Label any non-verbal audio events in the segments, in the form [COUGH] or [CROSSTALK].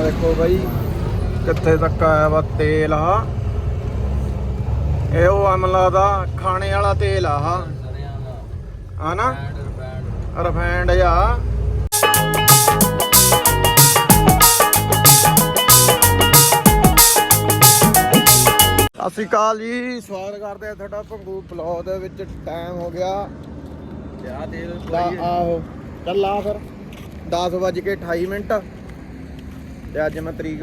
ਆ ਦੇਖੋ ਬਾਈ ਕਿੱਥੇ ਤੱਕ ਆਇਆ ਵਾ ਤੇਲ ਆ। ਇਹ ਉਹ ਅਮਲਾ ਦਾ ਖਾਣੇ ਵਾਲਾ ਤੇਲ ਆ ਆਹ। ਹਨਾ? ਰਿਫਾਈਂਡ ਆ ਸਤਿ ਸ਼੍ਰੀ ਅਕਾਲ ਜੀ ਸਵਾਗਤ ਕਰਦੇ ਆ ਤੁਹਾਡਾ ਭੰਗੂ ਬਲੌਗ ਦੇ ਵਿੱਚ। ਟਾਈਮ ਹੋ ਗਿਆ। ਕਿਆ ਤੇਲ ਆਹੋ ਚੱਲ ਆ ਫਿਰ 10 ਵੱਜ ਕੇ 28 ਮਿੰਟ। ਤੇ ਅੱਜ ਮੈਂ ਤਰੀਕ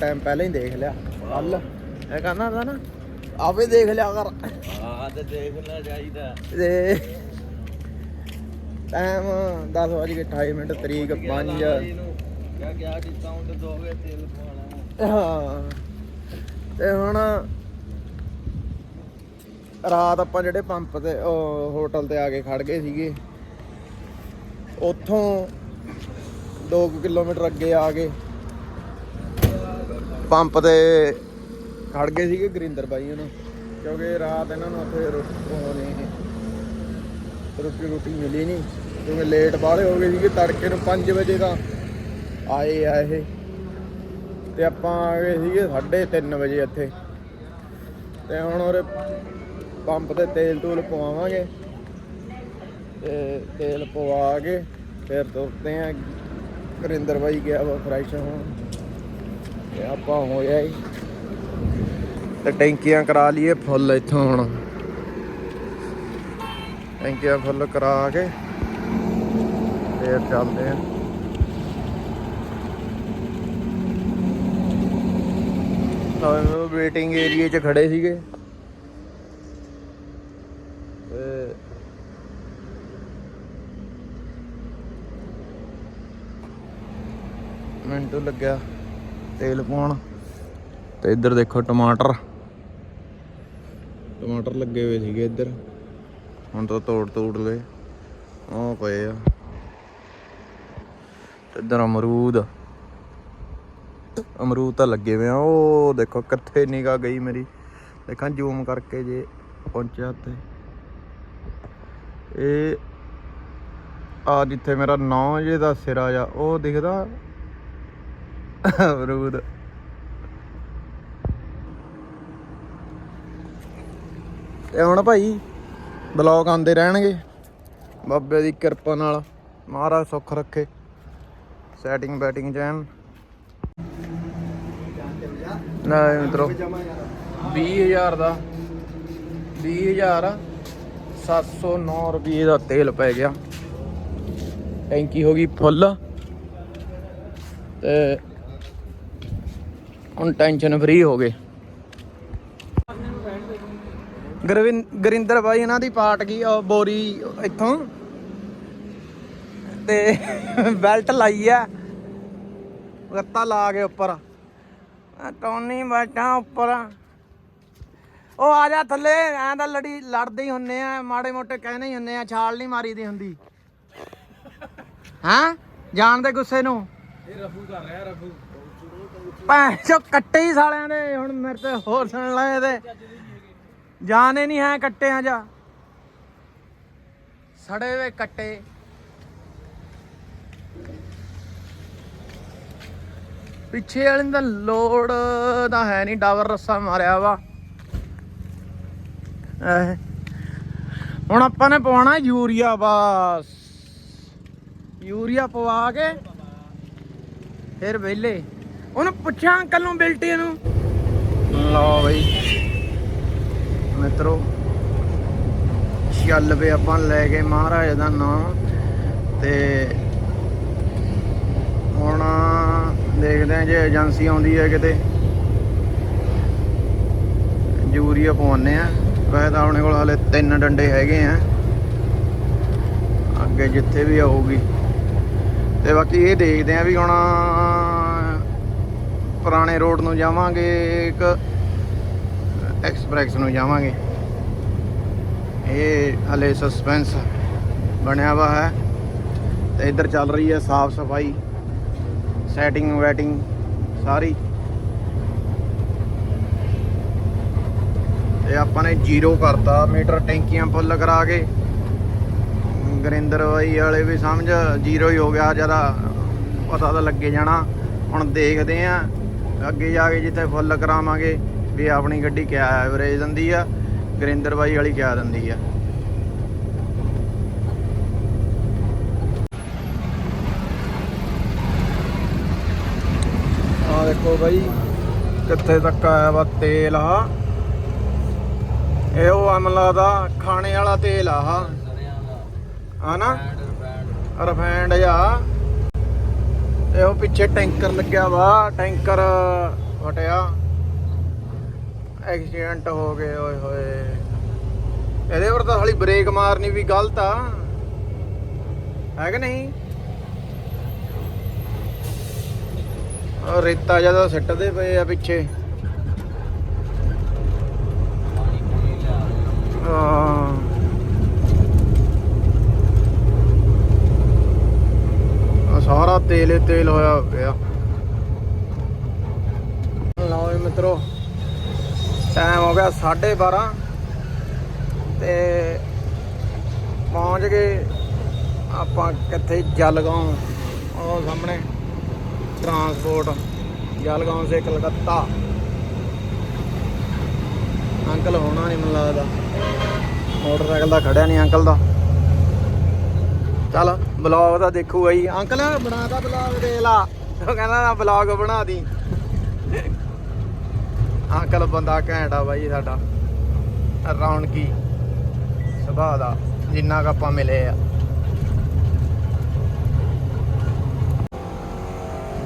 ਟਾਈਮ ਪਹਿਲਾਂ ਹੀ ਦੇਖ ਲਿਆ। ਕੱਲ। ਇਹ ਕਹਿੰਦਾ ਹੁੰਦਾ ਨਾ ਆਪੇ ਦੇਖ ਲਿਆ ਕਰ। ਆਹ ਤੇ ਦੇਖਣਾ ਚਾਹੀਦਾ ਤੇ ਟਾਈਮ 10 ਵੱਜ ਕੇ 28 ਮਿੰਟ ਤਰੀਕ 5 ਕਿਆ ਕਿਆ ਡਿਸਕਾਊਂਟ ਦੋਗੇ ਤੇਲ ਪਵਾਉਣਾ ਹਾਂ? ਤੇ ਹੁਣ ਰਾਤ ਆਪਾਂ ਜਿਹੜੇ ਪੰਪ ਤੇ ਹੋਟਲ ਤੇ ਆ ਕੇ ਖੜ ਗਏ ਸੀਗੇ। ਉੱਥੋਂ 2 ਕਿਲੋਮੀਟਰ ਅੱਗੇ ਆ ਕੇ ਪੰਪ ਤੇ ਖੜ ਗਏ ਸੀਗੇ ਗਰਿੰਦਰ ਬਾਈ ਉਹਨੂੰ। ਕਿਉਂਕਿ ਰਾਤ ਇਹਨਾਂ ਨੂੰ ਉੱਥੇ ਰੋਟੀ ਰੋਟੀ ਰੋਟੀ ਮਿਲੀ ਨਹੀਂ। ਕਿਉਂਕਿ ਲੇਟ ਬਾਹਲੇ ਹੋ ਗਏ ਸੀਗੇ, ਤੜਕੇ ਨੂੰ 5 ਵਜੇ ਦਾ ਆਏ ਆ ਇਹ। ਤੇ ਆਪਾਂ ਆ ਗਏ ਸੀਗੇ 3:30 ਵਜੇ ਇੱਥੇ। ਤੇ ਹੁਣ ਉਹਰੇ ਪੰਪ ਤੇ ਤੇਲ ਤੂਲ ਪਵਾਵਾਂਗੇ। ਤੇ ਤੇਲ ਪਵਾ ਕੇ ਫਿਰ ਤੁਰਦੇ ਆ। ਕਰਿੰਦਰ ਬਾਈ ਗਿਆ ਵਾ ਫਰੈਸ਼ ਹੋਣ। ਤੇ ਆਪਾਂ ਹੋਇਆ ਹੀ ਤੇ ਟੈਂਕੀਆਂ ਕਰਾ ਲਈਏ ਫੁੱਲ ਇੱਥੋਂ ਹੁਣ। ਟੈਂਕੀਆਂ ਫੁੱਲ ਕਰਾ ਕੇ ਫੇਰ ਚੱਲਦੇ ਆ ਵੇਟਿੰਗ ਏਰੀਏ 'ਚ ਖੜੇ ਸੀਗੇ। ਤੇ ਮਿੰਟੂ ਲੱਗਿਆ। ਤੇਲ ਪਾਉਣ। ਤੇ ਇੱਧਰ ਦੇਖੋ ਟਮਾਟਰ। ਟਮਾਟਰ ਲੱਗੇ ਹੋਏ ਸੀਗੇ ਇੱਧਰ। ਹੁਣ ਤਾਂ ਤੋੜ ਤੋੜ ਲਏ। ਉਹ ਪਏ ਆ। ਤੇ ਇੱਧਰ ਅਮਰੂਦ। ਅਮਰੂਦ ਤਾਂ ਲੱਗੇ ਹੋਏ ਆ। ਉਹ ਦੇਖੋ ਕਿੱਥੇ ਨਿਗਾ ਗਈ ਮੇਰੀ। ਦੇਖਾਂ ਜ਼ੂਮ ਕਰਕੇ ਜੇ ਪਹੁੰਚਿਆ ਤੇ ਇਹ ਆ ਜਿੱਥੇ ਮੇਰਾ 9 ਜੇ ਦਾ ਸਿਰਾ ਜਾ ਉਹ ਦਿਖਦਾ ਅਮਰੂਦ ਤੇ ਹੁਣ ਭਾਈ ਬਲੌਗ ਆਉਂਦੇ ਰਹਿਣਗੇ। ਬਾਬੇ ਦੀ ਕਿਰਪਾ ਨਾਲ, ਮਹਾਰਾਜ ਸੁੱਖ ਰੱਖੇ। ਸੈਟਿੰਗ ਬੈਟਿੰਗ ਚੈਨ ਨਾ ਮਿੱਤਰੋ। 20000 ਦਾ। 20000 709 ਰੁਪਏ ਦਾ ਤੇਲ ਪੈ ਗਿਆ। ਟੈਂਕੀ ਹੋ ਗਈ ਫੁੱਲ। ਤੇ ਹੁਣ ਟੈਨਸ਼ਨ ਫ੍ਰੀ ਹੋ ਗਏ। ਗਰਿੰਦਰ ਬਾਈ ਇਹਨਾਂ ਦੀ ਪਾਟ ਗਈ ਉਹ ਬੋਰੀ ਇੱਥੋਂ? ਤੇ ਬੈਲਟ ਲਾਈ ਆ। ਗੱਤਾ ਲਾ ਕੇ ਉੱਪਰ। ਟੋਨੀ ਬੈਠਾ ਉੱਪਰ। ਉਹ ਆ ਜਾ ਥੱਲੇ ਐਂ ਤਾਂ ਲੜੀ ਲੜਦੇ ਹੀ ਹੁੰਨੇ ਆ ਮਾੜੇ ਮੋਟੇ ਕਹਿਣੇ ਹੀ ਹੁੰਨੇ ਆ ਛਾਲ ਨਹੀਂ ਮਾਰੀਦੀ ਹੁੰਦੀ। ਹਾਂ? ਜਾਣ ਦੇ ਗੁੱਸੇ ਨੂੰ? ਇਹ ਰਫੂ ਕਰ ਰਿਹਾ ਰਫੂ। ਭੈਣ ਚੋ ਕੱਟੇ ਹੀ ਸਾਲਿਆਂ ਦੇ। ਹੁਣ ਮੇਰੇ ਤੇ ਹੋਰ ਸੁਣ ਲੈ ਤੇ ਜਾਣੇ ਨਹੀਂ ਹੈ ਕੱਟਿਆਂ ਜਾ। ਸੜੇ ਵੇ ਕੱਟੇ। ਪਿੱਛੇ ਵਾਲੇ ਦਾ ਲੋਡ ਤਾਂ ਹੈ ਨਹੀਂ ਡਾਵਰ ਰੱਸਾ ਮਾਰਿਆ ਵਾ। ਹੁਣ ਆਪਾਂ ਨੇ ਪਵਾਉਣਾ ਯੂਰੀਆ, ਬਸ। ਯੂਰੀਆ ਪਵਾ ਕੇ ਫਿਰ ਵਿਹਲੇ। ਉਹਨੂੰ ਪੁੱਛਿਆ ਅੰਕਲ ਨੂੰ ਬਿਲਟੀ ਨੂੰ। ਲਓ ਬਈ। ਮਿੱਤਰੋ, ਚੱਲ ਵੇ ਆਪਾਂ ਲੈ ਗਏ ਮਹਾਰਾਜ ਦਾ ਨਾਮ। ਤੇ ਹੁਣ ਦੇਖਦੇ ਆ ਜੇ ਏਜੰਸੀ ਆਉਂਦੀ ਹੈ ਕਿਤੇ। ਯੂਰੀਆ ਪਵਾਉਨੇ ਆ ਵੈਸੇ ਤਾਂ ਆਪਣੇ ਕੋਲ ਹਲੇ ਤਿੰਨ ਡੰਡੇ ਹੈਗੇ ਆ। ਅੱਗੇ ਜਿੱਥੇ ਵੀ ਆਊਗੀ। ਤੇ ਬਾਕੀ ਇਹ ਦੇਖਦੇ ਆ ਵੀ ਹੁਣ ਪੁਰਾਣੇ ਰੋਡ ਨੂੰ ਜਾਵਾਂਗੇ, ਇੱਕ ਐਕਸਪ੍ਰੈਸ ਨੂੰ ਜਾਵਾਂਗੇ। ਇਹ ਹਲੇ ਸਸਪੈਂਸ ਬਣਿਆ ਵਾ ਹੈ ਤੇ ਇੱਧਰ ਚੱਲ ਰਹੀ ਹੈ ਸਾਫ਼ ਸਫ਼ਾਈ ਸੈਟਿੰਗ ਵੈਟਿੰਗ ਸਾਰੀ। ਤੇ ਆਪਾਂ ਨੇ ਜ਼ੀਰੋ ਕਰਤਾ, ਮੀਟਰ ਟੈਂਕੀਆਂ ਫੁੱਲ ਕਰਾ ਕੇ। ਗਰਿੰਦਰ ਬਾਈ ਵਾਲੇ ਵੀ ਸਮਝ ਜ਼ੀਰੋ ਹੀ ਹੋ ਗਿਆ ਜ਼ਿਆਦਾ ਪਤਾ ਤਾਂ ਲੱਗੇ ਜਾਣਾ। ਹੁਣ ਦੇਖਦੇ ਆ ਅੱਗੇ ਜਾ ਕੇ ਜਿੱਥੇ ਫੁੱਲ ਕਰਾਵਾਂਗੇ ਵੀ ਆਪਣੀ ਗੱਡੀ ਕਿਆ ਐਵਰੇਜ ਦਿੰਦੀ ਆ ਗੁਰਿੰਦਰ ਬਾਈ ਵਾਲੀ ਕਿਆ ਦਿੰਦੀ ਆ। ਆ ਦੇਖੋ ਬਾਈ ਕਿੱਥੇ ਤੱਕ ਆਇਆ ਵਾ ਤੇਲ ਆ। ਇਹ ਉਹ ਅਮਲਾ ਦਾ ਖਾਣੇ ਵਾਲਾ ਤੇਲ ਆ। ਆਹ, ਸਰਿਆਂ ਦਾ ਹਨਾ ਬੈਂਡ ਬੈਂਡ ਰਿਫਾਈਂਡ ਜਾ ਤੇ ਉਹ ਪਿੱਛੇ ਟੈਂਕਰ ਲੱਗਿਆ ਵਾ, ਟੈਂਕਰ ਫਟਿਆ। ਐਕਸੀਡੈਂਟ ਹੋ ਗਏ, ਓਏ ਹੋਏ। ਇਹਦੇ ਪਰ ਤਾਂ ਸਾਲੀ ਬ੍ਰੇਕ ਮਾਰਨੀ ਵੀ ਗਲਤ ਆ। ਹੈ ਕਿ ਨਹੀਂ? ਰੇਤਾ ਜ਼ਿਆਦਾ ਸਿੱਟਦੇ ਪਏ ਆ ਪਿੱਛੇ। ਹਾਂ। ਆ ਸਾਰਾ ਤੇਲ ਹੀ ਤੇਲ ਹੋਇਆ ਪਿਆ। ਲਓ ਜੀ ਮਿੱਤਰੋ ਟਾਈਮ ਹੋ ਗਿਆ 12:30 ਤੇ ਪਹੁੰਚ ਗਏ ਆਪਾਂ ਕਿੱਥੇ ਜਲਗਾਉਂ। ਉਹ ਸਾਹਮਣੇ ਟਰਾਂਸਪੋਰਟ ਜਲਗਾਉਂ ਸੇ ਕਲਕੱਤਾ। ਅੰਕਲ ਹੋਣਾ ਨਹੀਂ ਮੈਨੂੰ ਲੱਗਦਾ। ਮੋਟਰਸਾਈਕਲ ਦਾ ਖੜਿਆ ਨਹੀਂ ਅੰਕਲ ਦਾ। ਚੱਲ। ਬਲੌਗ ਦਾ ਦੇਖੂਗਾ ਜੀ ਅੰਕਲ ਬਣਾਤਾ ਬਲੌਗ ਦੇ ਲਾ। ਉਹ ਕਹਿੰਦਾ ਨਾ ਬਲੌਗ ਬਣਾ ਦੀ। ਅੰਕਲ ਬੰਦਾ ਘੈਂਟ ਆ ਬਾਈ ਸਾਡਾ। ਰੌਣਕੀ। ਸੁਭਾਅ ਦਾ। ਜਿੰਨਾ ਕ ਆਪਾਂ ਮਿਲੇ ਆ।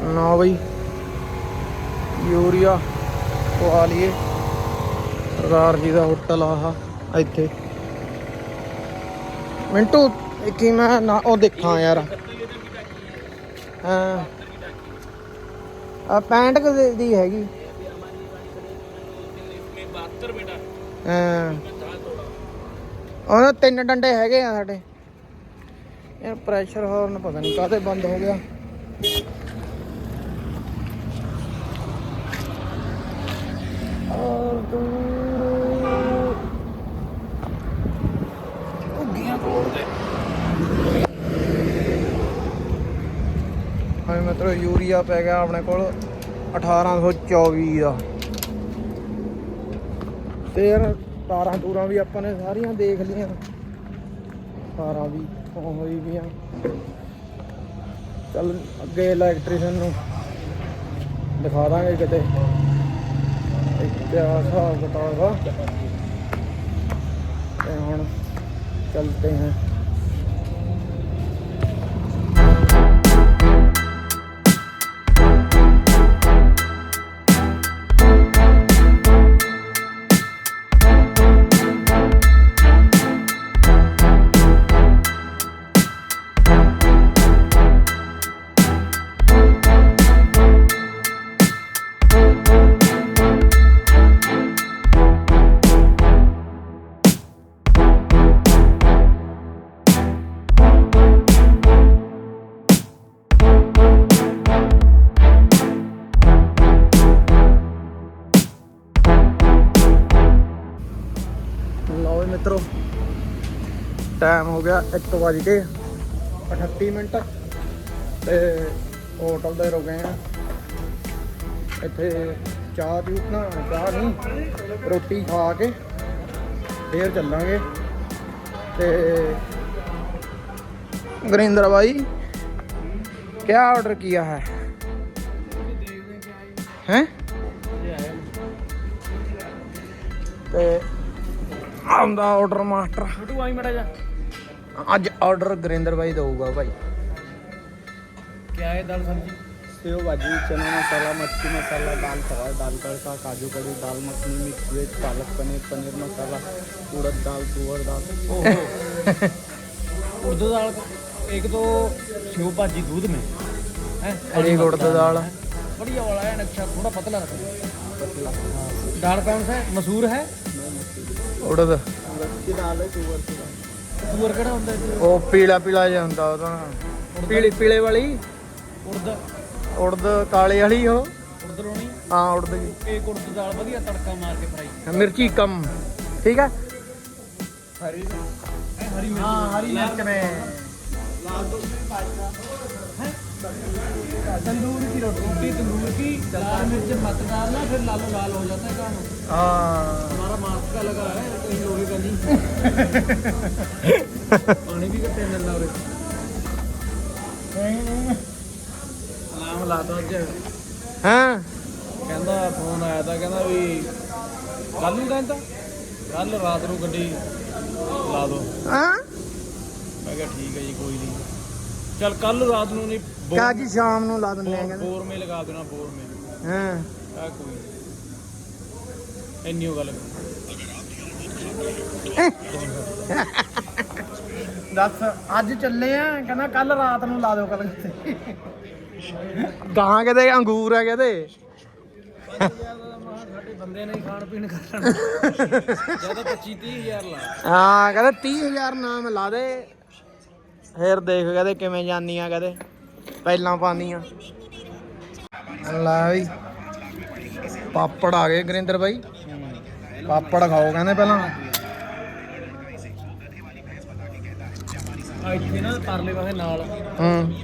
ਨਾ ਬਈ। ਯੂਰੀਆ ਪਵਾ ਲਈਏ। ਸਰਦਾਰ ਜੀ ਦਾ ਹੋਟਲ ਆਹਾ, ਇੱਥੇ। ਮਿੰਟੂ। ਕੀ ਮੈਂ ਨਾ ਉਹ ਦੇਖਾਂ ਯਾਰ। ਹਾਂ। ਆ ਪੈਂਟ ਕਿਦੇ ਦੀ ਹੈਗੀ। ਹਾਂ। ਉਹਨਾਂ ਤਿੰਨ ਡੰਡੇ ਹੈਗੇ ਆ ਸਾਡੇ। ਯਾਰ ਪ੍ਰੈਸ਼ਰ ਹਾਰਨ ਪਤਾ ਨਹੀਂ ਕਾਹਤੇ ਬੰਦ ਹੋ ਗਿਆ। ਔਰ ਦੂਰ ਉੱਗੀਆਂ ਤੋੜਦੇ ਹਾਂ ਮਤਲਬ ਯੂਰੀਆ ਪੈ ਗਿਆ ਆਪਣੇ ਕੋਲ 1824 ਦਾ। ਤੇ ਯਾਰ ਤਾਰਾਂ ਤੂਰਾਂ ਵੀ ਆਪਾਂ ਨੇ ਸਾਰੀਆਂ ਦੇਖ ਲਈਆਂ। ਤਾਰਾਂ ਵੀ ਉਹ ਹੋਈ ਵੀਆਂ ਚੱਲ ਅੱਗੇ ਇਲੈਕਟ੍ਰੀਸ਼ੀਅਨ ਨੂੰ ਦਿਖਾ ਦਾਂਗੇ ਕਿਤੇ। ਕਿਆ ਹਿਸਾਬ ਕਿਤਾਬ ਆ। ਤੇ ਹੁਣ ਚਲਤੇ हैं ਹੋ ਗਿਆ 1 ਵਜ ਕੇ 38 ਮਿੰਟ। ਤੇ ਹੋਟਲ ਦੇ ਰੁਕੇ ਆ। ਇੱਥੇ ਚਾਹ ਦੀ ਨਾ ਚਾਹ ਨਹੀਂ, ਰੋਟੀ ਖਾ ਕੇ ਫੇਰ ਚੱਲਾਂਗੇ। ਤੇ ਗਰਿੰਦਰ ਭਾਈ ਕੀ ਆਰਡਰ ਕੀਤਾ ਹੈ? हैं ਤੇ ਆਉਂਦਾ ਆਰਡਰ ਮਾਸਟਰ ਫੋਟੋ ਆਈ ਮੜਾ ਜਾ। ਅੱਜ ਆਰਡਰ ਗੁਰਿੰਦਰ ਭਾਈ ਦਊਗਾ ਭਾਈ ਕੀ ਹੈ ਦਾਲ ਸਬਜੀ सेव भाजी चना मसाला मच्छी मसाला दाल फ्राई दाल तड़का काजू कड़ी दाल मखनी मिक्स वेज पालक पनीर पनीर मसाला उड़द दाल तुअर दाल ओहो उर्दू दाल एक तो सेव भाजी दूध में है हरी उड़द दाल। बढ़िया वाला है अच्छा थोड़ा पतला रखना दाल कौन सा है मसूर है ਉੜਦ उड़द की दाल है तुअर की दाल ਦੂਰ ਕਿਹੜਾ ਹੁੰਦਾ ਉਹ ਪੀਲਾ ਪੀਲਾ ਜਿਹਾ ਹੁੰਦਾ ਉਹਦਾ ਪੀਲੀ ਪੀਲੇ ਵਾਲੀ? ਉੜਦ। ਉੜਦ ਕਾਲੇ ਵਾਲੀ ਉਹ। ਉੜਦ ਰੋਣੀ ਹਾਂ ਉੜਦ ਦੀ ਇਹ ਕੁੜਦ ਦਾਲ ਵਧੀਆ ਤੜਕਾ ਮਾਰ ਕੇ ਫਰਾਈ ਮਿਰਚੀ ਕਮ। ਠੀਕ ਹੈ ਹਰੀ ਮਿਰਚ। ਹਾਂ ਹਰੀ ਮਿਰਚ ਮੈਂ ਲਾਲ ਦੋਸਤ ਪਾਜਾ तंदूर की रोटी रोटी तंदूर की लाल मिर्च मत डालना फिर लालो लाल हो जाता है काम ਹਾਂ हमारा मास्क का लगा है कहीं लोगे का नहीं पानी भी कितने मिलता उरे ਨਾਮ ਲਾਤਾ ਅੱਜ ਹਾਂ ਕਹਿੰਦਾ ਫੋਨ ਆਇਆ ਤਾਂ ਕਹਿੰਦਾ ਵੀ ਕੱਲ ਨੂੰ ਕਹਿੰਦਾ ਕੱਲ ਰਾਤ ਨੂੰ ਗੱਡੀ ਲਾ ਦੋ ਹਾਂ ਮੈਂ ਕਿਹਾ ਠੀਕ ਹੈ ਜੀ ਕੋਈ ਨਹੀਂ ਚੱਲ ਕੱਲ ਰਾਤ ਨੂੰ ਨਹੀਂ ਕਾ ਜੀ ਸ਼ਾਮ ਨੂੰ ਲਾ ਦਿੰਦੇ ਆ ਬੋਰ ਕਹਿੰਦੇ ਬੋਰ ਮੇ ਲਗਾ ਦੇਣਾ ਬੋਰ ਮੇ ਹਾਂ। ਆ ਕੋਈ ਨੀ। ਇੰਨੀ ਓ ਗੱਲ ਦੱਸ ਅੱਜ ਚੱਲੇ ਆ ਕਹਿੰਦਾ ਕੱਲ ਰਾਤ ਨੂੰ ਲਾ ਦਿਓ ਕਲਕੱਤੇ ਗਾਂ ਕਿਤੇ ਅੰਗੂਰ ਆ ਕਿਤੇ? ਸਾਡੇ ਬੰਦੇ ਨਹੀਂ ਖਾਣ ਪੀਣ ਕਰਨ। ਜਦੋਂ 25 30000 ਲਾ। ਹਾਂ ਕਹਿੰਦਾ 30000 ਨਾਮ ਲਾ ਦੇ। ਫੇਰ ਦੇਖ ਕਹਿੰਦੇ ਕਿਵੇਂ ਜਾਨੀਆਂ ਕਹਿੰਦੇ? ਪਹਿਲਾਂ ਪਾਉਂਦੀਆਂ। ਲੈ ਵੀ। ਪਾਪੜ ਆ ਗਏ ਗੁਰਿੰਦਰ ਬਾਈ। ਪਾਪੜ ਖਾਓ ਕਹਿੰਦੇ ਪਹਿਲਾਂ। ਆ ਇੱਥੇ ਨਾ ਪਰਲੇ ਪਾਸੇ ਨਾਲ। ਹੂੰ।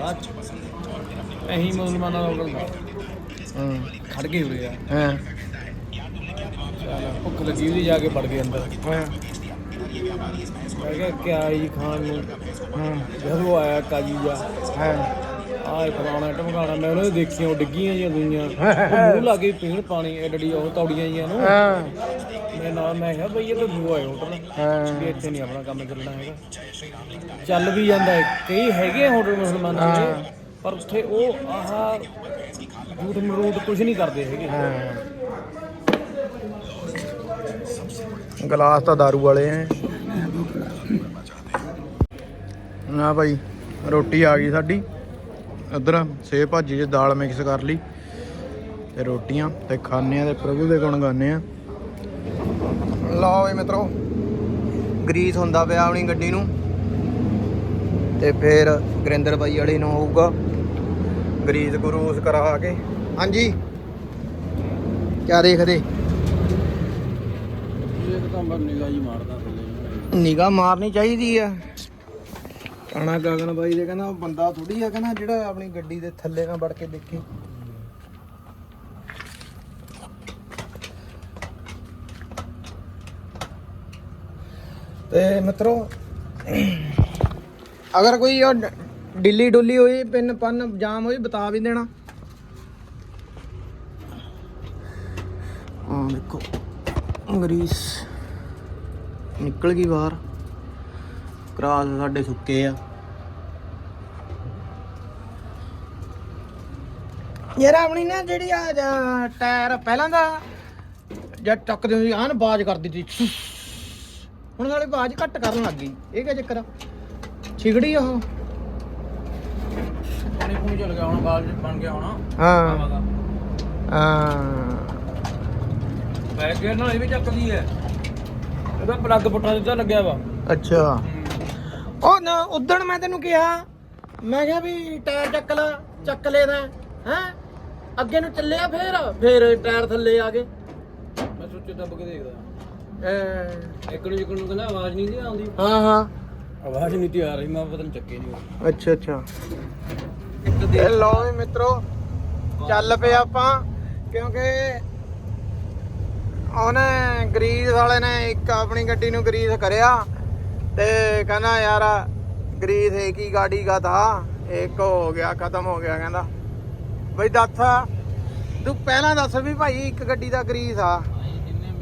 ਬਾਅਦ ਚ ਅਹੀਂ ਮੁਸਲਮਾਨਾਂ ਦਾ ਹੋਟਲ ਹੂੰ। ਖੜ ਗਏ ਉਰੇ ਆ। ਹਾਂ। ਭੁੱਖ ਲੱਗੀ ਉਹਦੀ ਜਾ ਕੇ ਵੜ ਗਏ ਅੰਦਰ। ਹਾਂ। ਮੈਂ ਕਿਹਾ ਕਿਆ ਹੈ ਜੀ ਖਾਣ ਨੂੰ? ਹੂੰ। ਜਦੋਂ ਆਇਆ ਕਾਜੀ ਜਾ ਹਾਂ। ਆਹ ਫਲਾਣਾ ਟਮਕਾਣਾ ਮੈਂ ਉਹਨੇ ਦੇਖੀਆਂ ਉਹ ਡਿੱਗੀਆਂ ਜੀਆਂ ਦੁਨੀਆਂ। ਉਹ ਮੂੰਹ ਲਾ ਕੇ ਪੀਣ ਪਾਣੀ ਐਡੜੀ ਉਹ ਤੌੜੀਆਂ ਜੀਆਂ ਨੂੰ। ਹਾਂ। ਮੈਂ ਨਾਲ ਮੈਂ ਕਿਹਾ ਬਈ ਇਹ ਤਾਂ ਦੂਆ ਹੈ ਹੋਟਲ ਵੀ ਹਾਂ ਇੱਥੇ ਨਹੀਂ ਆਪਣਾ ਕੰਮ ਚੱਲਣਾ ਹੈਗਾ। ਚੱਲ ਵੀ ਜਾਂਦਾ ਹੈ। ਕਈ ਹੈਗੇ ਆ ਹੋਟਲ ਮੁਸਲਮਾਨਾਂ ਦੇ ਪਰ ਉੱਥੇ ਉਹ ਆਹ ਝੂਠ ਮਰੂਟ ਕੁਝ ਨਹੀਂ ਕਰਦੇ ਹੈਗੇ। ਗਲਾਸ ਤਾਂ दारू ਵਾਲੇ ਐ ਨਾ ਭਾਈ। ਰੋਟੀ ਆ ਗਈ ਸਾਡੀ। ਉਧਰ ਸੇਬ ਭਾਜੀ 'ਚ ਦਾਲ ਮਿਕਸ ਕਰ ਲਈ। ਤੇ ਰੋਟੀਆਂ ਤੇ ਖਾਣੇ ਆ ਤੇ ਪ੍ਰਭੂ ਦੇ ਗੁਣ ਗਾਉਂਦੇ ਆ। ਲਓ ਵੀ ਮਿੱਤਰੋ ਗਰੀਸ ਹੁੰਦਾ ਪਿਆ ਆਪਣੀ ਗੱਡੀ ਨੂੰ। ਤੇ ਫੇਰ ਗੁਰਿੰਦਰ ਬਾਈ ਵਾਲੀ ਨੂੰ ਹੋਊਗਾ ਗਰੀਸ ਗਰੂਸ ਕਰਾ ਕੇ। ਹਾਂਜੀ। ਕਿਆ ਦੇਖਦੇ? ਇਹ ਤਾਂ ਨਿਗਾਹ ਹੀ ਮਾਰਦਾ ਥੱਲੇ। ਨਿਗਾਹ ਮਾਰਨੀ ਚਾਹੀਦੀ ਆ। ਕਾਣਾ ਗਗਨ ਬਾਈ ਦੇ ਕਹਿੰਦਾ ਉਹ ਬੰਦਾ ਥੋੜੀ ਆ, ਕਹਿੰਦਾ ਜਿਹੜਾ ਆਪਣੀ ਗੱਡੀ ਦੇ ਥੱਲੇ ਨਾਲ ਵੜ ਕੇ ਦੇਖੇ। ਤੇ ਮਿੱਤਰੋ, ਅਗਰ ਕੋਈ ਡਿੱਲੀ ਡੁੱਲੀ ਹੋਈ, ਪਿੰਨ ਪੰਨ ਜਾਮ ਹੋਈ, ਬਤਾ ਵੀ ਦੇਣਾ। ਆ ਦੇਖੋ ਗਰੀਸ ਨਿਕਲ ਗਈ ਬਾਹਰ। ਕਰਾਸ ਸਾਡੇ ਸੁੱਕੇ ਆ। ਯਾਰ ਆਪਣੀ ਨਾ ਜਿਹੜੀ ਆ ਜ- ਟਾਇਰ ਪਹਿਲਾਂ ਦਾ ਜਦ ਟੱਕਦੇ ਹੁੰਦੀ ਆਨ ਬਾਜ ਕਰਦੀ ਸੀ ਹੁਣ ਨਾਲੇ ਬਾਜ ਘੱਟ ਕਰਨ ਲੱਗ ਗਈ। ਇਹ ਕਿਆ ਚੱਕਰ ਆ? ਛਿਗੜੀ ਉਹ। ਪਾਣੀ ਪੂਣੀ ਚੱਲ ਗਿਆ ਹੁਣ ਬਾਲ ਬਣ ਗਿਆ ਹੁਣ। ਹਾਂ। ਹਾਂ। ਬੈਗ ਗੇਅਰ ਨਾਲ ਇਹ ਵੀ ਚੱਕਦੀ ਹੈ ਇਹਦਾ ਪਲੱਗ ਪੁੱਟਾ ਦਿੱਤਾ ਲੱਗਿਆ ਵਾ। ਅੱਛਾ। ਉਹ ਨਾ ਉਦਣ ਮੈਂ ਤੈਨੂੰ ਕਿਹਾ ਮੈਂ ਕਿਹਾ ਵੀ ਟਾਇਰ ਚੱਕ ਲੈ ਚੱਕ ਲੈ ਦਾ ਹੈ? ਅੱਗੇ ਨੂੰ ਚੱਲਿਆ ਫੇਰ ਫੇਰ ਟਾਇਰ ਥੱਲੇ ਆ ਗਏ। ਮੈਂ ਸੋਚੇ ਦੱਬ ਕੇ ਦੇਖਦਾ। ਅਹ, ਇੱਕ ਨੂੰ ਇੱਕ ਨੂੰ ਕਹਿੰਦਾ ਆਵਾਜ਼ ਨਹੀਂ ਸੀ ਆਉਂਦੀ। ਹਾਂ ਹਾਂ। ਆਵਾਜ਼ ਨਹੀਂ ਤੀ ਆ ਰਹੀ ਮੈਂ ਪਤਾ ਨਹੀਂ ਚੱਕੇ ਨਹੀਂ। ਅੱਛਾ ਅੱਛਾ। ਇੱਕ ਇਹ ਲਓ ਵੀ ਮਿੱਤਰੋ ਚੱਲ ਪਏ ਆਪਾਂ ਕਿਉਂਕਿ ਉਹਨੇ ਗਰੀਸ ਵਾਲੇ ਨੇ ਇੱਕ ਆਪਣੀ ਗੱਡੀ ਨੂੰ ਗਰੀਸ ਕਰਿਆ। ਤੇ ਕਹਿੰਦਾ ਯਾਰ ਗਰੀਸ ਇੱਕ ਹੀ ਗਾੜੀ ਦਾ ਥਾ ਇੱਕ ਹੋ ਗਿਆ, ਖਤਮ ਹੋ ਗਿਆ ਕਹਿੰਦਾ। ਬਈ ਦੱਸ, ਤੂੰ ਪਹਿਲਾਂ ਦੱਸ ਵੀ ਭਾਈ ਇੱਕ ਗੱਡੀ ਦਾ ਗਰੀਸ ਆ। ਜਿੰਨੇ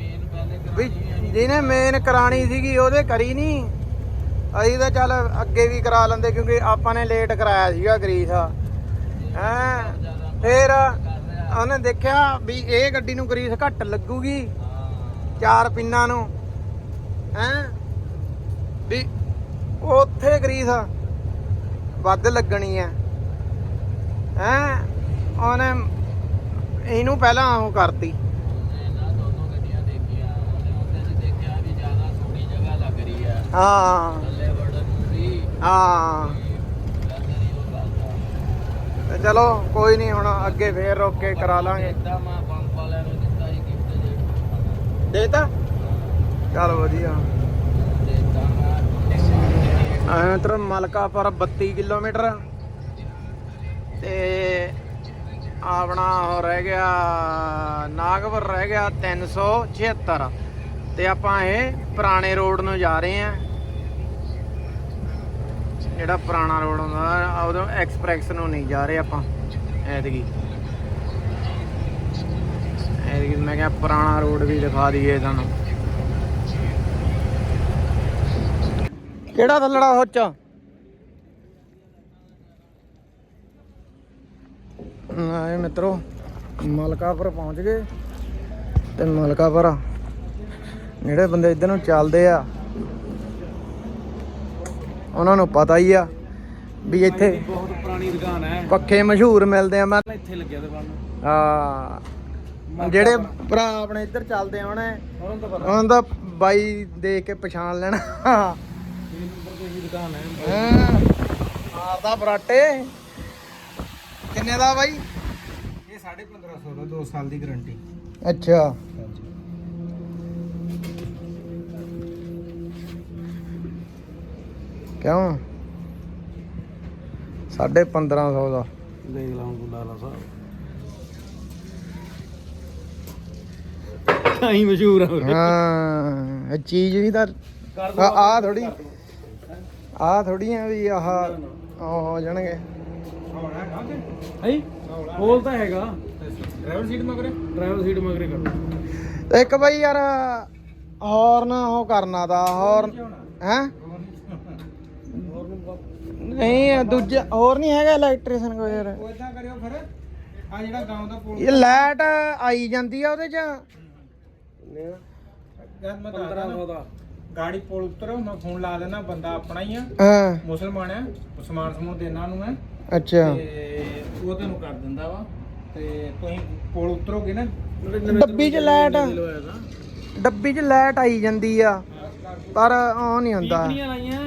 ਵੀ ਜਿਹਨੇ ਮੇਨ ਕਰਾਣੀ ਸੀਗੀ ਉਹਦੇ ਕਰੀ ਨਹੀਂ ਅਸੀਂ ਤਾਂ ਚੱਲ ਅੱਗੇ ਵੀ ਕਰਾ ਲੈਂਦੇ ਕਿਉਂਕਿ ਆਪਾਂ ਨੇ ਲੇਟ ਕਰਾਇਆ ਸੀਗਾ ਗਰੀਸ। ਹੈ, ਫਿਰ ਉਹਨੇ ਦੇਖਿਆ ਵੀ ਇਹ ਗੱਡੀ ਨੂੰ ਗਰੀਸ ਘੱਟ ਲੱਗੂਗੀ। ਚਾਰ ਪਿੰਨਾਂ ਨੂੰ। ਹੈ? ਵੀ ਉੱਥੇ ਗਰੀਸ ਵੱਧ ਲੱਗਣੀ ਹੈ ਹੈ? ਉਹਨੇ ਇਹਨੂੰ ਪਹਿਲਾਂ ਉਹ ਕਰਤੀ। ਹੈ। ਹਾਂ। ਚਲੋ ਕੋਈ ਨਹੀਂ ਹੁਣ ਅੱਗੇ ਫੇਰ ਰੋਕ ਕੇ ਕਰਾ ਲਾਂਗੇ। ਦੇਤਾ? ਚੱਲ ਵਧੀਆ। ਦੇਤਾ ਮਲਕਾਪੁਰ 32 ਕਿਲੋਮੀਟਰ। ਤੇ ਆਪਣਾ ਉਹ ਰਹਿ ਗਿਆ, ਨਾਗਪੁਰ ਰਹਿ ਗਿਆ 376 ਤੇ ਆਪਾਂ ਇਹ ਪੁਰਾਣੇ ਰੋਡ ਨੂੰ ਜਾ ਰਹੇ ਆ ਜਿਹੜਾ ਪੁਰਾਣਾ ਰੋਡ ਹੁੰਦਾ, ਉਦੋਂ ਐਕਸਪ੍ਰੈਸ ਨੂੰ ਨਹੀਂ ਜਾ ਰਹੇ ਆਪਾਂ, ਐਤਕੀ। ਐਤਕੀ ਮੈਂ ਕਿਹਾ ਪੁਰਾਣਾ ਰੋਡ ਵੀ ਦਿਖਾ ਦਈਏ ਤੁਹਾਨੂੰ। ਕਿਹੜਾ ਥੱਲੜਾ ਸੋਚਾ ਆਏ ਮਿੱਤਰੋ ਮਲਕਾਪੁਰ ਪਹੁੰਚ ਗਏ ਤੇ ਮਲਕਾਪੁਰ ਜਿਹੜੇ ਬੰਦੇ ਇੱਧਰ ਨੂੰ ਚੱਲਦੇ ਆ ਉਹਨਾਂ ਨੂੰ ਪਤਾ ਹੀ ਆ ਵੀ ਇੱਥੇ ਬਹੁਤ ਪੁਰਾਣੀ ਦੁਕਾਨ ਹੈ। ਪੱਖੇ ਮਸ਼ਹੂਰ ਮਿਲਦੇ ਆ। ਮੈਂ ਇੱਥੇ ਲੱਗਿਆ ਦੁਕਾਨ ਆ ਜਿਹੜੇ ਭਰਾ ਆਪਣੇ ਇੱਧਰ ਚੱਲਦੇ ਆ ਉਹਨੇ ਉਹਨਾਂ ਦਾ ਪਤਾ। ਉਹਨਾਂ ਦਾ ਬਾਈ ਦੇਖ ਕੇ ਪਛਾਣ ਲੈਣਾ। ਇਹ ਤੇ ਹੀ। ਦੁਕਾਨ ਹੈ। ਹਾਂ ਮਾਰਦਾ ਬਰਾਟੇ। ਕਿੰਨੇ ਦਾ ਬਾਈ? ਇਹ 1550 ਦਾ 2 ਸਾਲ ਦੀ ਗਾਰੰਟੀ। ਅੱਛਾ। ਕਿਉਂ? ਸਾਢੇ 1500 ਦਾ। ਦੇਖ ਲਾ ਹੁਣ ਲਾਲਾ ਸਾਹਿਬ ਆਈ ਮਸ਼ਹੂਰ ਆ। ਹਾਂ ਇਹ ਚੀਜ਼ ਵੀ ਤਾਂ ਆ ਥੋੜੀ ਆ ਥੋੜੀਆਂ ਵੀ ਆਹ ਹੋ ਜਾਣਗੇ। ਹੈ? ਬੋਲ ਤਾਂ ਹੈਗਾ। ਡਰਾਈਵਰ ਸੀਟ ਮਗਰੇ? ਡਰਾਈਵਰ ਸੀਟ ਮਗਰੇ ਕਰ। ਤੇ ਇੱਕ ਬਈ ਯਾਰ ਹੌਰਨ ਉਹ ਕਰਨਾ ਦਾ ਹੌਰਨ ਹੈ? ਨਹੀਂ ਦੂਜਾ ਹੋਰ ਨਹੀਂ ਹੈਗਾ ਇਲੈਕਟ੍ਰੀਸ਼ੀਅਨ ਕੋਈ ਯਾਰ। ਉਹ ਇਦਾਂ ਕਰਿਓ ਫਿਰ ਆ ਜਿਹੜਾ ਗਾਉਂ ਦਾ ਪੁਲ ਇਹ ਲਾਈਟ ਆਈ ਜਾਂਦੀ ਆ ਉਹਦੇ ਚ। ਜਦ ਮੈਂ 1500 ਦਾ। ਗਾੜੀ ਪੁਲ ਉਤਰੋ ਮੈਂ ਫੋਨ ਲਾ ਦੇਣਾ ਬੰਦਾ ਆਪਣਾ ਹੀ ਆ। ਹਾਂ। ਮੁਸਲਮਾਨ ਹੈ ਸਮਾਨ ਸਮੂਨ ਦੇਣਾ ਨੂੰ ਹੈ ਅੱਛਾ। ਤੇ ਉਹ ਤੈਨੂੰ ਕਰ ਦਿੰਦਾ ਵਾ। ਤੇ ਤੁਸੀਂ ਪੁਲ ਉਤਰੋਗੇ ਨਾ। ਡੱਬੀ 'ਚ ਲਾਈਟ ਡੱਬੀ 'ਚ ਲਾਈਟ ਆਈ ਜਾਂਦੀ ਆ। ਪਰ ਉਹ ਨਹੀਂ ਹੁੰਦਾ। ਲਾਈਆਂ।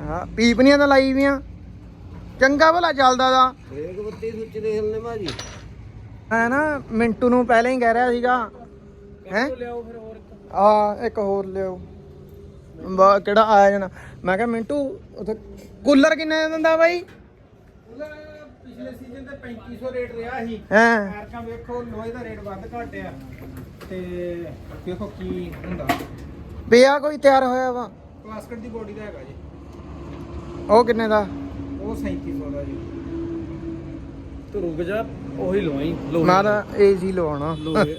ਹਾਂ ਪੀਪਨੀਆਂ ਤਾਂ ਲਾਈ ਵੀਆਂ। ਚੰਗਾ ਭਲਾ ਚੱਲਦਾ ਦਾ ਬ੍ਰੇਕ ਬੱਤੀ ਸੁੱਚ ਦੇਖ ਲੈਣੇ ਭਾਜੀ। ਹੈ ਨਾ ਮਿੰਟੂ ਨੂੰ ਪਹਿਲਾਂ ਹੀ ਕਹਿ ਰਿਹਾ ਸੀਗਾ। ਹੈ? ਲਿਆਓ ਫਿਰ ਹੋਰ ਇੱਕ। ਆ ਇੱਕ ਹੋਰ ਲਿਓ ਬਾ ਕਿਹੜਾ ਆਇਆ ਜਣਾ? ਮੈਂ ਕਿਹਾ ਮਿੰਟੂ ਉਥੇ ਕੂਲਰ ਕਿੰਨੇ ਦਾ ਦਿੰਦਾ ਬਾਈ? ਪਿਛਲੇ ਸੀਜ਼ਨ ਤੇ 3500 ਰੇਟ ਰਿਹਾ ਸੀ। ਹੈ। ਐਰਕਾਂ ਵੇਖੋ ਲੋਹੇ ਦਾ ਰੇਟ ਵੱਧ ਘੱਟ ਆ ਤੇ ਵੇਖੋ ਕੀ ਹੁੰਦਾ। ਪਿਆ ਕੋਈ ਤਿਆਰ ਹੋਇਆ ਵਾ? ਪਲਾਸਟਿਕ ਦੀ ਬੋਡੀ ਦਾ ਹੈਗਾ ਜੀ। ਉਹ ਕਿੰਨੇ ਦਾ? ਉਹ 3700 ਦਾ ਜੀ। ਤੂੰ ਰੁਕ ਜਾ ਉਹੀ ਲਵਾਈ ਮੈਂ ਤਾਂ ਏਸੀ ਲਵਾਉਣਾ। ਲੋਹੇ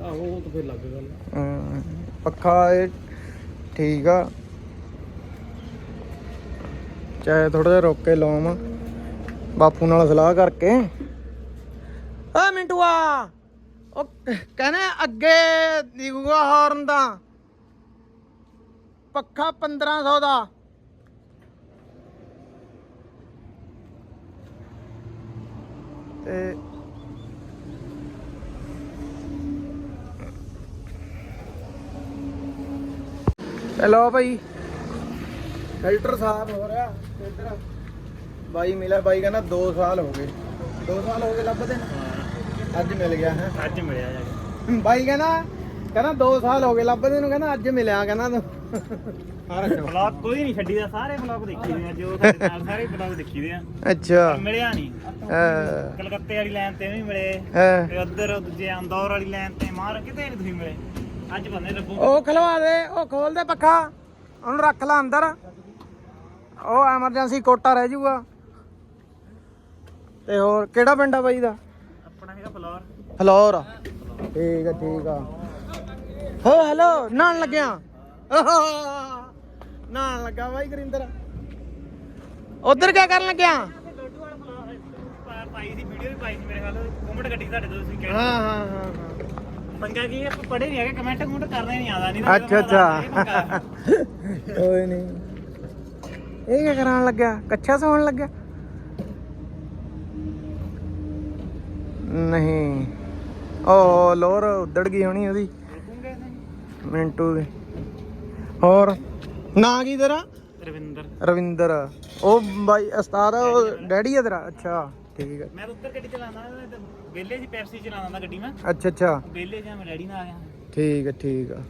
ਆਹੋ ਉਹ ਤਾਂ ਫਿਰ ਲੱਗ ਗੱਲ ਹਾਂ, ਪੱਖਾ ਇਹ ਠੀਕ ਆ। ਚਾਹੇ ਥੋੜਾ ਜਿਹਾ ਰੋਕ ਕੇ ਲਵਾਵਾਂ ਬਾਪੂ ਨਾਲ ਸਲਾਹ ਕਰਕੇ। ਓ ਮਿੰਟੂਆ, ਉਹ ਕਹਿੰਦੇ ਅੱਗੇ ਦਿਖੂਗਾ ਹਾਰਨ ਦਾ। ਪੱਖਾ 1500 ਦਾ। ਤੇ ਚਲੋ ਭਾਈ। ਫਿਲਟਰ ਸਾਫ਼ ਹੋ ਰਿਹਾ ਇੱਧਰ ਬਾਈ ਮਿਲਿਆ ਬਾਈ ਕਹਿੰਦਾ 2 ਸਾਲ ਹੋ ਗਏ। 2 ਸਾਲ ਹੋ ਗਏ ਲੱਭਦੇ ਨੂੰ। ਅੱਜ ਮਿਲ ਗਿਆ ਹੈ। ਅੱਜ ਮਿਲਿਆ ਜਾ ਕੇ। ਬਾਈ ਕਹਿੰਦਾ ਕਹਿੰਦਾ 2 ਸਾਲ ਹੋ ਗਏ ਲੱਭਦੇ ਨੂੰ ਕਹਿੰਦਾ ਅੱਜ ਮਿਲਿਆ ਕਹਿੰਦਾ ਤੂੰ। ਬਲੌਗ ਕੋਈ ਨਹੀਂ ਛੱਡੀਦਾ ਸਾਰੇ ਬਲੌਗ ਦੇਖੀਦੇ ਆ ਜੋ ਸਾਡੇ ਨਾਲ ਸਾਰੇ ਬਲੌਗ ਦੇਖੀਦੇ ਆ। ਅੱਛਾ। ਮਿਲਿਆ ਨਹੀਂ। ਅਹ, ਕਲਕੱਤੇ ਵਾਲੀ ਲਾਈਨ ਤੇ ਵੀ ਮਿਲੇ ਅਹ, ਤੇ ਉਧਰ ਦੂਜੇ ਅੰਦੌਰ ਵਾਲੀ ਲਾਈਨ ਤੇ ਮਾਰ ਕਿਤੇ ਨਹੀਂ ਤੁਸੀਂ ਮਿਲੇ। ਅੱਜ ਬੰਦੇ ਲੱਭੋ ਉਹ ਖਲਵਾ ਦੇ ਉਹ ਖੋਲ ਦੇ ਪੱਖਾ। ਉਹਨੂੰ ਰੱਖ ਲੈ ਅੰਦਰ। ਉਹ ਐਮਰਜੈਂਸੀ ਕੋਟਾ ਰਹਿ ਜਾਊਗਾ। ਤੇ ਹੋਰ ਕਿਹੜਾ ਪਿੰਡ ਆ ਬਾਈ ਦਾ? ਆਪਣਾ ਹੈਗਾ ਫਲੋਰ। ਫਲੋਰ। ਠੀਕ ਆ ਠੀਕ ਆ। ਹੋ ਹੈਲੋ ਨਾਨ ਲੱਗਿਆ। ਨਾਨ ਲੱਗਾ ਬਾਈ ਗੁਰਿੰਦਰ। ਉਧਰ ਕੀ ਕਰਨ ਲੱਗਿਆ? ਲੋਟੂ ਵਾਲਾ ਫਲੋਰ ਪਾਈ ਸੀ ਵੀਡੀਓ ਵੀ ਪਾਈ ਸੀ ਮੇਰੇ ਖਿਆਲ ਕਮੈਂਟ ਗੱਡੀ ਤੁਹਾਡੇ ਤੋਂ ਤੁਸੀਂ ਹਾਂ ਹਾਂ ਹਾਂ ਹਾਂ। ਪੰਗਾ ਕੀ ਆਪਾਂ ਪੜੇ ਨਹੀਂ ਹੈਗੇ ਕਮੈਂਟ ਕਮੈਂਟ ਕਰਨਾ ਨਹੀਂ ਆਦਾ ਨਹੀਂ ਅੱਛਾ ਅੱਛਾ। ਕੋਈ ਨਹੀਂ ਇਹ [LAUGHS] ਕੀ ਕਰਾਂ ਲੱਗਿਆ? ਕੱਚਾ ਸੌਣ ਲੱਗਿਆ? ਨਹੀਂ। ਉਹ ਲੋਰ ਉੱਡੜ ਗਈ ਹੋਣੀ ਉਹਦੀ। ਮਿੰਟੂ ਦੀ। ਹੋਰ? ਨਾਂ ਕੀ ਤੇਰਾ? ਰਵਿੰਦਰ। ਰਵਿੰਦਰ। ਉਹ ਬਾਈ ਉਸਤਾਦ ਉਹ ਡੈਡੀ ਆ। ਤੇਰਾ? ਅੱਛਾ ਠੀਕ ਹੈ ਮੈਂ ਉੱਧਰ ਗੱਡੀ ਚਲਾਉਂਦਾ ਵਿਹਲੇ 'ਚ ਪੈਪਸੀ ਚਲਾਉਂਦਾ ਗੱਡੀ ਮੈਂ। ਅੱਛਾ ਅੱਛਾ। ਵਿਹਲੇ ਜਾਂ ਮੈਂ ਡੈਡੀ ਨਾਲ ਆ ਗਿਆ। ਠੀਕ ਹੈ ਠੀਕ ਆ।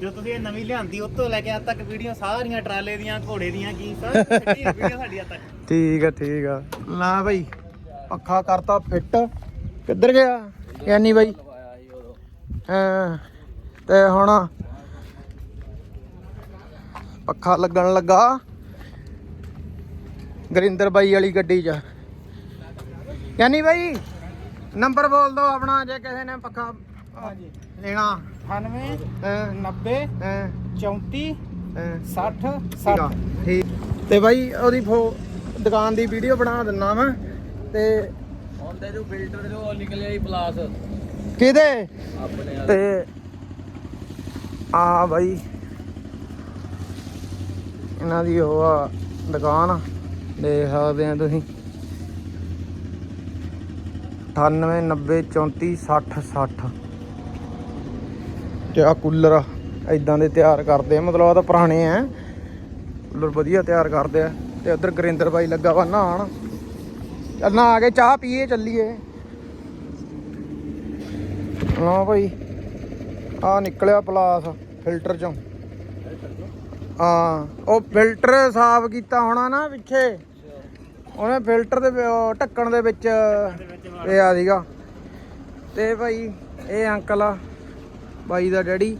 ਜੋ ਤੁਸੀਂ ਇਹ ਨਵੀਂ ਲਿਆਂਦੀ ਉਸ ਤੋਂ ਲੈ ਕੇ ਅੱਜ ਤੱਕ ਵੀਡੀਓ ਸਾਰੀਆਂ ਟਰਾਲੇ ਦੀਆਂ ਘੋੜੇ ਦੀਆਂ ਕੀ ਸਾਰੀ ਵੀਡੀਓ ਸਾਡੀ ਅੱਜ ਤੱਕ। ਠੀਕ ਆ ਠੀਕ ਆ। ਨਾ ਭਾਈ ਪੱਖਾ ਕਰਤਾ ਫਿੱਟ। ਕਿੱਧਰ ਗਿਆ? ਯਾਨੀ ਬਾਈ? ਹਾਂ ਤੇ ਹੁਣ ਪੱਖਾ ਲੱਗਣ ਲੱਗਾ। ਗਰਿੰਦਰ ਬਾਈ ਵਾਲੀ ਗੱਡੀ 'ਚ। ਯਾਨੀ ਬਾਈ? ਨੰਬਰ ਬੋਲ ਦਿਓ ਆਪਣਾ ਜੇ ਕਿਸੇ ਨੇ ਪੱਖਾ ਹਾਂਜੀ। ਲੈਣਾ। 98 ਹਾਂ 90 ਹਾਂ 34 ਹਾਂ 60 ਠੀਕ ਤੇ ਬਾਈ ਉਹਦੀ ਫੋ ਦੁਕਾਨ ਦੀ ਵੀਡੀਓ ਬਣਾ ਦਿੰਨਾ ਮੈਂ ਤੇ ਹੁੰਦੇ ਜੋ ਫਿਲਟਰ ਜੋ ਨਿਕਲਿਆ ਹੀ ਪਲਾਸ ਕਿਹਦੇ? ਆਪਣੇ ਤੇ ਆ ਬਾਈ ਇਹਨਾਂ ਦੀ ਉਹ ਆ ਦੁਕਾਨ ਦੇਖ ਸਕਦੇ ਆ ਤੁਸੀਂ। 98 90 34 60 60 ਤੇ ਆ ਕੂਲਰ ਇਦਾਂ ਦੇ ਤਿਆਰ ਕਰਦੇ ਆ, ਮਤਲਬ ਆ ਤਾਂ ਪੁਰਾਣੇ ਆ। ਕੂਲਰ ਵਧੀਆ ਤਿਆਰ ਕਰਦੇ ਆ। ਤੇ ਉਧਰ ਗੁਰਿੰਦਰ ਬਾਈ ਲੱਗਾ ਵਾ ਨਹਾਣ ਚੱਲ ਨਾ ਆ ਕੇ ਚਾਹ ਪੀਏ, ਚੱਲੀਏ। ਲਓ ਭਾਈ ਆ ਨਿਕਲਿਆ ਪਲਾਸ ਫਿਲਟਰ ਚੋਂ। ਹਾਂ, ਉਹ ਫਿਲਟਰ ਸਾਫ਼ ਕੀਤਾ ਹੋਣਾ ਨਾ ਪਿੱਛੇ। ਉਹਨੇ ਫਿਲਟਰ ਦੇ ਢੱਕਣ ਦੇ ਵਿੱਚ ਪਿਆ ਸੀਗਾ। ਤੇ ਭਾਈ ਇਹ ਅੰਕਲ ਆ ਬਾਈ ਦਾ ਡੈਡੀ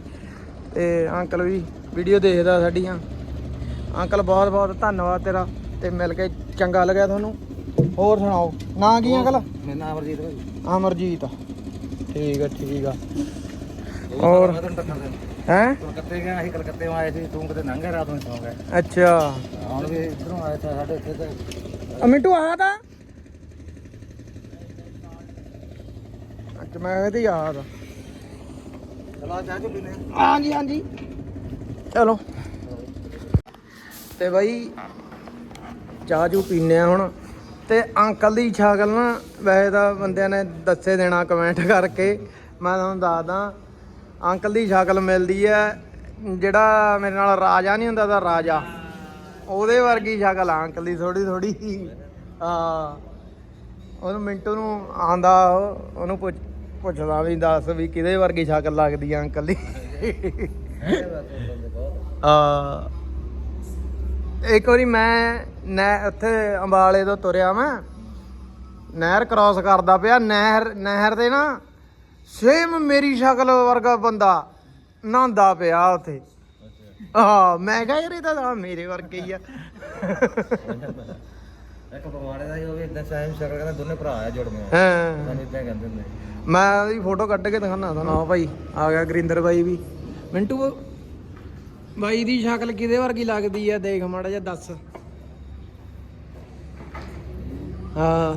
ਤੇ ਅੰਕਲ ਵੀ ਵੀਡੀਓ ਦੇਖਦਾ ਸਾਡੀਆਂ। ਅੰਕਲ ਬਹੁਤ ਬਹੁਤ ਧੰਨਵਾਦ ਤੇਰਾ ਤੇ ਮਿਲ ਕੇ ਚੰਗਾ ਲੱਗਿਆ ਤੁਹਾਨੂੰ। ਹੋਰ ਸੁਣਾਓ ਨਾਂ ਕੀ ਅੰਕਲ? ਮੇਰਾ ਨਾਮ ਅਮਰਜੀਤ ਭਾਈ। ਅਮਰਜੀਤ। ਠੀਕ ਆ ਠੀਕ ਆ। ਦੱਸਣਾ ਹੈ? ਕਲਕੱਤੇ ਗਿਆ ਅਸੀਂ ਕਲਕੱਤੇ ਆਏ ਸੀ ਤੂੰ ਕਿਤੇ ਲੰਘਿਆ ਰਾਤ ਨੂੰ ਸੌਂ ਗਿਆ। ਅੱਛਾ। ਹੁਣ ਵੀ ਇਧਰੋਂ ਆਇਆ ਸੀ ਸਾਡੇ ਇੱਥੇ ਤੇ ਆ ਮਿੰਟੂ ਆ ਤਾਂ? ਅੱਛਾ ਮੈਂ ਇਹਦੇ ਯਾਦ ਆ ਚਲਾ ਚਾਹ ਚੁ ਪੀਨੇ ਹਾਂਜੀ ਹਾਂਜੀ। ਚਲੋ। ਤੇ ਬਾਈ ਚਾਹ ਚੂ ਪੀਨੇ ਆ ਹੁਣ। ਤੇ ਅੰਕਲ ਦੀ ਸ਼ਕਲ ਨਾ ਵੈਸੇ ਤਾਂ ਬੰਦਿਆਂ ਨੇ ਦੱਸੇ ਦੇਣਾ ਕਮੈਂਟ ਕਰਕੇ। ਮੈਂ ਤੁਹਾਨੂੰ ਦੱਸਦਾ ਅੰਕਲ ਦੀ ਸ਼ਕਲ ਮਿਲਦੀ ਹੈ ਜਿਹੜਾ ਮੇਰੇ ਨਾਲ ਰਾਜਾ ਨਹੀਂ ਹੁੰਦਾ ਤਾਂ ਰਾਜਾ। ਉਹਦੇ ਵਰਗੀ ਸ਼ਕਲ ਆ ਅੰਕਲ ਦੀ ਥੋੜੀ ਥੋੜੀ ਹਾਂ। ਉਹਨੂੰ ਮਿੰਟੂ ਨੂੰ ਆਂਦਾ ਉਹ- ਉਹਨੂੰ ਪੁੱਛ ਪੁੱਛਦਾ ਵੀ ਦੱਸ ਵੀ ਕਿਹਦੇ ਵਰਗੀ ਸ਼ਕਲ ਲੱਗਦੀ ਆ ਅੰਕਲ। ਦੀ ਆ ਇੱਕ ਵਾਰੀ ਮੈਂ ਨਹਿ ਉੱਥੇ ਅੰਬਾਲੇ ਤੋਂ ਤੁਰਿਆ ਮੈਂ ਨਹਿਰ ਕ੍ਰਾਸ ਕਰਦਾ ਪਿਆ ਨਹਿਰ ਨਹਿਰ ਤੇ ਨਾ ਸੇਮ ਮੇਰੀ ਸ਼ਕਲ ਵਰਗਾ ਬੰਦਾ ਨਹਾਉਂਦਾ ਪਿਆ ਉੱਥੇ। ਹਾਂ ਮੈਂ ਕਿਹਾ ਯਾਰ ਇਹ ਤਾਂ ਮੇਰੇ ਵਰਗਾ ਹੀ ਆ। ਇੱਕ ਪਵਾੜੇ ਦਾ ਹੀ ਉਹ ਵੀ ਇਦਾਂ ਸੈਮ ਸ਼ਕਲ ਕਹਿੰਦਾ ਦੋਨੇ ਭਰਾ ਆ ਜੁੜਵੇਂ ਹਾਂ। ਸਾਨੂੰ ਇਦਾਂ ਕਹਿੰਦੇ ਹੁੰਦੇ। ਮੈਂ ਉਹਦੀ ਫੋਟੋ ਕੱਢ ਕੇ ਦਿਖਾਣਾ ਤੁਹਾਨੂੰ। ਹਾਂ ਭਾਈ ਆ ਗਿਆ ਗਰਿੰਦਰ ਬਾਈ ਵੀ। ਮਿੰਟੂ ਬਾਈ ਦੀ ਸ਼ਕਲ ਕਿਹਦੇ ਵਰਗੀ ਲੱਗਦੀ ਆ? ਦੇਖ ਮਾੜਾ ਜਿਹਾ ਦੱਸ। ਹਾਂ।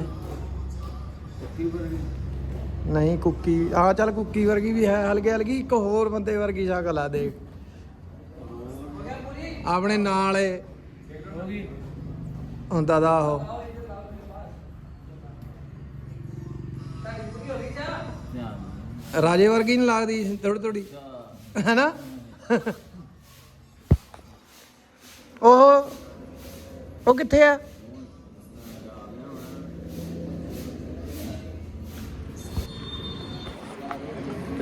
ਨਹੀਂ ਕੁੱਕੀ ਆ ਚੱਲ ਕੁੱਕੀ ਵਰਗੀ ਵੀ ਹੈ ਹਲਕੀ ਹਲਕੀ। ਇੱਕ ਹੋਰ ਬੰਦੇ ਵਰਗੀ ਸ਼ਕਲ ਆ ਦੇਖ। ਆਪਣੇ ਨਾਲ ਏ ਹੁੰਦਾ ਦਾ ਉਹ। ਰਾਜੇ ਵਰਗੀ ਨਹੀਂ ਲੱਗਦੀ ਥੋੜੀ ਥੋੜੀ ਹੈਨਾ? ਉਹ ਉਹ ਕਿੱਥੇ ਆ?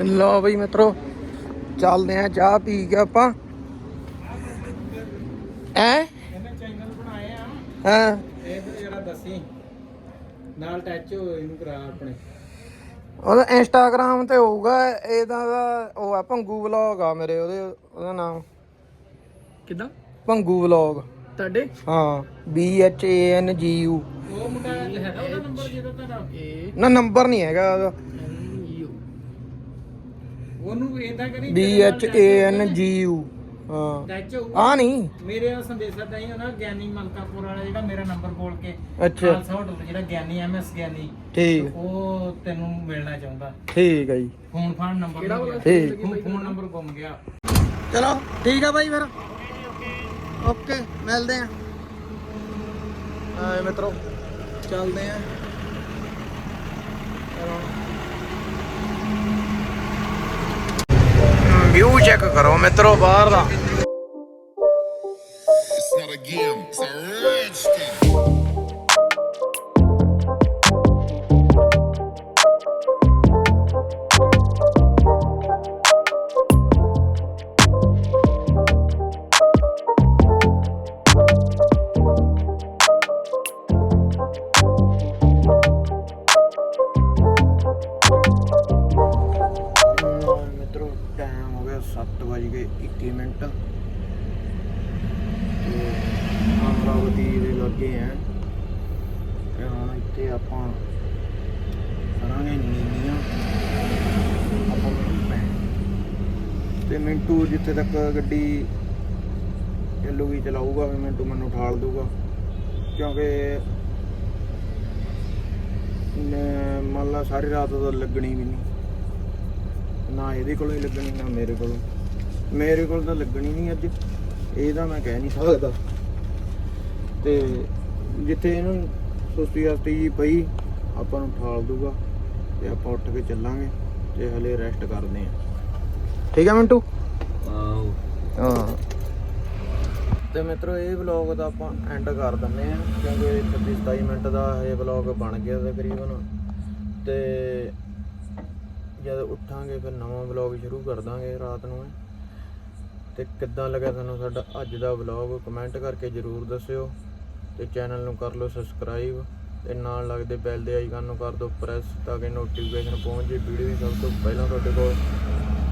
ਲਓ ਬਈ ਮਿੱਤਰੋ ਚੱਲਦੇ ਆ ਚਾਹ ਪੀ ਕੇ ਆਪਾਂ। ਐ ਇਹਨੇ ਚੈਨਲ ਬਣਾਏ ਆ ਹਾਂ। ਇਹ ਜਿਹੜਾ ਦੱਸੀ ਨਾਲ ਟੱਚ ਹੋ ਇਹਨੂੰ ਕਰਾ ਆਪਣੇ। ਉਹਦਾ ਇੰਸਟਾਗ੍ਰਾਮ ਤੇ ਹੋਊਗਾ ਇਹਦਾ ਦਾ ਉਹ ਆ ਭੰਗੂ ਵਲੌਗ ਆ ਮੇਰੇ ਉਹਦੇ ਉਹਦਾ ਨਾਮ। ਕਿਦਾਂ? ਭੰਗੂ ਵਲੌਗ। ਤੁਹਾਡੇ? ਹਾਂ B H A N G U ਉਹ ਮੁੰਡਾ ਹੈਗਾ ਉਹਦਾ ਨੰਬਰ ਜਿਹਦਾ ਤੁਹਾਡਾ। ਏ ਨਾ ਨੰਬਰ ਨਹੀਂ ਹੈਗਾ ਉਹਦਾ। ਉਹਨੂੰ ਇਦਾਂ ਕਰੀ B H A N G U ਹਾਂ। ਆ ਨਹੀਂ। ਮੇਰੇ ਨਾਲ ਸੰਦੇਸ਼ਾ ਦਈ ਉਹਨਾਂ ਗਿਆਨੀ ਮਲਕਾਪੁਰ ਵਾਲਾ ਜਿਹੜਾ ਮੇਰਾ ਨੰਬਰ ਬੋਲ ਕੇ ਅੱਛਾ। ਖਾਲਸਾ ਹੋਟਲ ਜਿਹੜਾ ਗਿਆਨੀ ਐਮ ਐਸ ਗਿਆਨੀ ਠੀਕ। ਉਹ ਤੈਨੂੰ ਮਿਲਣਾ ਚਾਹੁੰਦਾ। ਠੀਕ ਹੈ ਜੀ। ਫੋਨ ਫਾਨ ਨੰਬਰ ਕਿਹੜਾ ਵਾਲਾ ਠੀਕ। ਫੋਨ ਨੰਬਰ ਗੁੰਮ ਗਿਆ। ਚਲੋ ਠੀਕ ਆ ਬਾਈ ਫਿਰ। ਓਕੇ ਮਿਲਦੇ ਆ। ਆ ਮਿੱਤਰੋ ਚੱਲਦੇ ਆ। ਵਿਊ ਚੈੱਕ ਕਰੋ ਮਿੱਤਰੋ ਬਾਹਰ ਦਾ It's not a game, it's a Mintu ਤੱਕ ਗੱਡੀ ਚੱਲੂਗੀ, ਚਲਾਊਗਾ, ਵੀ ਮਿੰਟੂ ਮੈਨੂੰ ਠਾਲ ਦੂਗਾ ਕਿਉਂਕਿ ਮੰਨ ਲਾ ਸਾਰੀ ਰਾਤ ਤਾਂ ਲੱਗਣੀ ਵੀ ਨਹੀਂ। ਨਾ ਇਹਦੇ ਕੋਲੋਂ ਹੀ ਲੱਗਣੀ, ਨਾ ਮੇਰੇ ਕੋਲੋਂ। ਮੇਰੇ ਕੋਲ ਤਾਂ ਲੱਗਣੀ ਨਹੀਂ ਅੱਜ। ਇਹਦਾ ਮੈਂ ਕਹਿ ਨਹੀਂ ਸਕਦਾ। ਤੇ ਜਿੱਥੇ ਇਹਨੂੰ ਸੁਸਤੀ ਹਸਤੀ ਜੀ ਪਈ, ਆਪਾਂ ਨੂੰ ਠਾਲ ਦੂਗਾ ਤੇ ਆਪਾਂ ਉੱਠ ਕੇ ਚੱਲਾਂਗੇ ਤੇ ਹਲੇ ਰੈਸਟ ਕਰਦੇ ਆਂ ਠੀਕ ਹੈ ਮਿੰਟੂ? ਹਾਂ। ਤੇ ਮਿੱਤਰੋ, ਇਹ ਵਲੌਗ ਦਾ ਆਪਾਂ ਐਂਡ ਕਰ ਦਿੰਨੇ ਆ ਕਿਉਂਕਿ 26 27 ਮਿੰਟ ਦਾ ਇਹ ਵਲੌਗ ਬਣ ਗਿਆ ਤਕਰੀਬਨ। ਤੇ ਜਦ ਉੱਠਾਂਗੇ, ਫਿਰ ਨਵਾਂ ਵਲੌਗ ਸ਼ੁਰੂ ਕਰ ਦਾਂਗੇ ਰਾਤ ਨੂੰ। ਤੇ ਕਿੱਦਾਂ ਲੱਗਾ ਤੁਹਾਨੂੰ ਸਾਡਾ ਅੱਜ ਦਾ ਵਲੌਗ ਕਮੈਂਟ ਕਰਕੇ ਜਰੂਰ ਦੱਸਿਓ। ਤੇ ਚੈਨਲ ਨੂੰ ਕਰ ਲਓ ਸਬਸਕ੍ਰਾਈਬ ਤੇ ਨਾਲ ਲੱਗਦੇ ਬੈਲ ਦੇ ਆਈਕਨ ਨੂੰ ਕਰ ਦਿਓ ਪ੍ਰੈਸ ਤਾਂ ਕਿ ਨੋਟੀਫਿਕੇਸ਼ਨ ਪਹੁੰਚ ਜੇ। ਵੀਡੀਓ ਸਭ ਤੋਂ ਪਹਿਲਾਂ ਤੁਹਾਡੇ ਕੋਲ।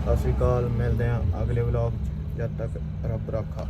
ਸਤਿ ਸ਼੍ਰੀ ਅਕਾਲ ਮਿਲਦੇ ਹਾਂ ਅਗਲੇ ਵਲੌਗ 'ਚ। ਜਦ ਤੱਕ ਰੱਬ ਰਾਖਾ।